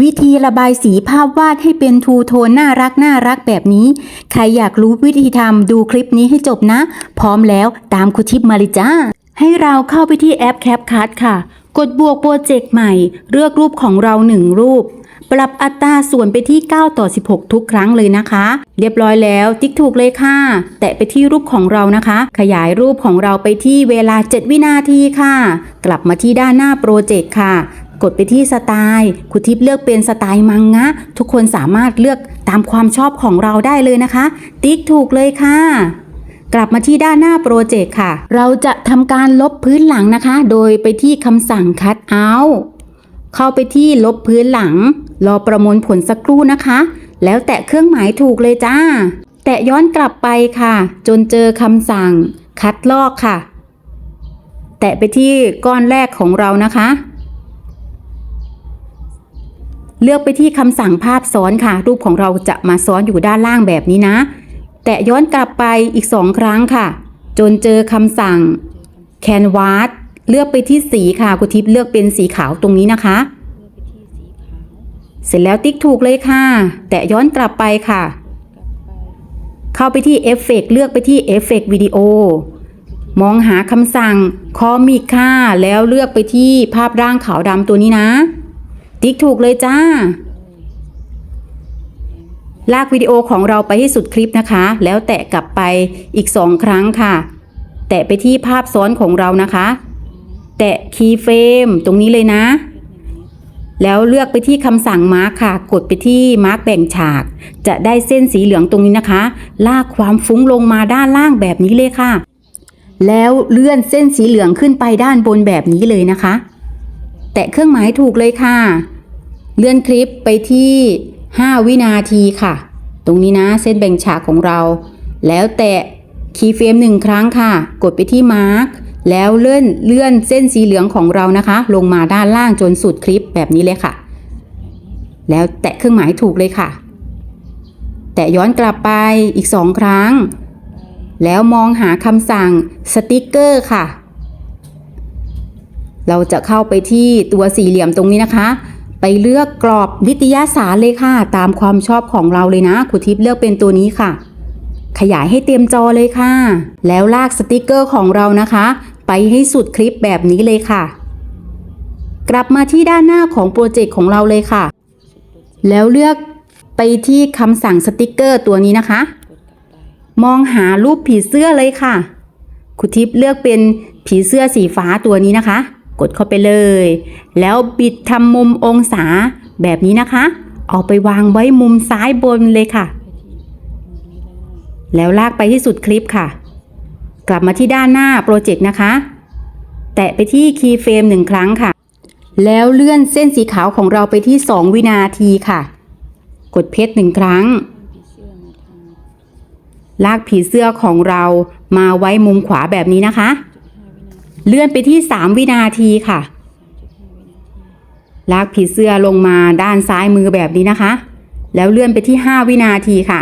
วิธีระบายสีภาพวาดให้เป็นทูโทนน่ารักน่ารักแบบนี้ ใครอยากรู้วิธีทำดูคลิปนี้ให้จบนะ พร้อมแล้วตามครูทิปมาเลยจ้า ให้เราเข้าไปที่แอป CapCut ค่ะ กดบวกโปรเจกต์ใหม่ เลือกรูปของเราหนึ่งรูป ปรับอัตราส่วนไปที่ 9 ต่อ 16 ทุกครั้งเลยนะคะ เรียบร้อยแล้วติ๊กถูกเลยค่ะ แตะไปที่รูปของเรานะคะ ขยายรูปของเราไปที่เวลา 7 วินาทีค่ะ กลับมาที่ด้านหน้าโปรเจกต์ค่ะ กดไปที่สไตล์ครูทิพย์เลือกเป็นสไตล์มังงะ ทุกคนสามารถเลือกตามความชอบของเราได้เลยนะคะ ติ๊กถูกเลยค่ะ กลับมาที่ด้านหน้าโปรเจกต์ค่ะ เราจะทำการลบพื้นหลังนะคะ โดยไปที่คำสั่ง cut out เข้าไปที่ลบพื้นหลัง รอประมวลผลสักครู่นะคะ แล้วแตะเครื่องหมายถูกเลยจ้า แตะย้อนกลับไปค่ะ จนเจอคำสั่ง คัดลอกค่ะ แตะไปที่ก้อนแรกของเรานะคะ เลือกไปที่คำสั่งภาพซ้อนค่ะ รูปของเราจะมาซ้อนอยู่ด้านล่างแบบนี้นะ แตะย้อนกลับไปอีกสองครั้งค่ะ จนเจอคำสั่ง Canvas เลือกไปที่สีค่ะคุณทิพย์เลือกเป็นสีขาวตรงนี้นะคะ เสร็จแล้วติ๊กถูกเลยค่ะ แตะย้อนกลับไปค่ะ เข้าไปที่เอฟเฟกเลือกไปที่เอฟเฟกวิดีโอมองหาคำสั่งคอมิกค่ะ แล้วเลือกไปที่ภาพร่างขาวดำตัวนี้นะ ติ๊กถูกเลยจ้า ลากวิดีโอของเราไปให้สุดคลิปนะคะ แล้วแตะกลับไปอีกสองครั้งค่ะ แตะไปที่ภาพซ้อนของเรานะคะ แตะคีย์เฟรมตรงนี้เลยนะ แล้วเลือกไปที่คำสั่งมาร์คค่ะ กดไปที่มาร์คแบ่งฉาก จะได้เส้นสีเหลืองตรงนี้นะคะ ลากความฟุ้งลงมาด้านล่างแบบนี้เลยค่ะ แล้วเลื่อนเส้นสีเหลืองขึ้นไปด้านบนแบบนี้เลยนะคะ ตะเครื่องหมายถูกเลยค่ะ เลื่อนคลิปไปที่ 5 วินาทีค่ะ ตรงนี้นะเส้นแบ่งฉากของเรา แล้วแตะคีย์เฟรมหนึ่งครั้งค่ะ กดไปที่มาร์คแล้วเลื่อนเลื่อนเส้นสีเหลืองของเรานะคะ ลงมาด้านล่างจนสุดคลิปแบบนี้เลยค่ะ แล้วแตะเครื่องหมายถูกเลยค่ะ แตะย้อนกลับไปอีกสองครั้ง แล้วมองหาคำสั่งสติกเกอร์ค่ะ เราจะเข้าไปที่ตัวสี่เหลี่ยมตรงนี้นะคะ ไปเลือกกรอบนิตยสารเลยค่ะ ตามความชอบของเราเลยนะครูทิพย์เลือกเป็นตัวนี้ค่ะ ขยายให้เต็มจอเลยค่ะ แล้วลากสติกเกอร์ของเรานะคะ ไปให้สุดคลิปแบบนี้เลยค่ะ กลับมาที่ด้านหน้าของโปรเจกต์ของเราเลยค่ะ แล้วเลือกไปที่คำสั่งสติกเกอร์ตัวนี้นะคะ มองหารูปผีเสื้อเลยค่ะครูทิพย์เลือกเป็นผีเสื้อสีฟ้าตัวนี้นะคะ กดเข้าไปเลย แล้วบิดทำมุมองศาแบบนี้นะคะ เอาไปวางไว้มุมซ้ายบนเลยค่ะ แล้วลากไปที่สุดคลิปค่ะ กลับมาที่ด้านหน้าโปรเจกต์นะคะ แตะไปที่คีย์เฟรมหนึ่งครั้งค่ะ แล้วเลื่อนเส้นสีขาวของเราไปที่ 2 วินาทีค่ะ กดเพชรหนึ่งครั้ง ลากผีเสื้อของเรามาไว้มุมขวาแบบนี้นะคะ เลื่อนไปที่ 3 วินาทีค่ะ ลากผีเสื้อลงมาด้านซ้ายมือแบบนี้นะคะ แล้วเลื่อนไปที่ 5 วินาทีค่ะ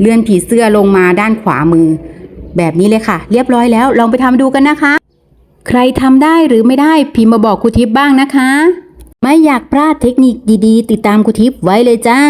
เลื่อนผีเสื้อลงมาด้านขวามือ แบบนี้เลยค่ะ เรียบร้อยแล้วลองไปทำดูกันนะคะ ใครทำได้หรือไม่ได้พิมพ์มาบอกครูทิพย์บ้างนะคะ ไม่อยากพลาดเทคนิคดีๆ ติดตามครูทิพย์ไว้เลยจ้า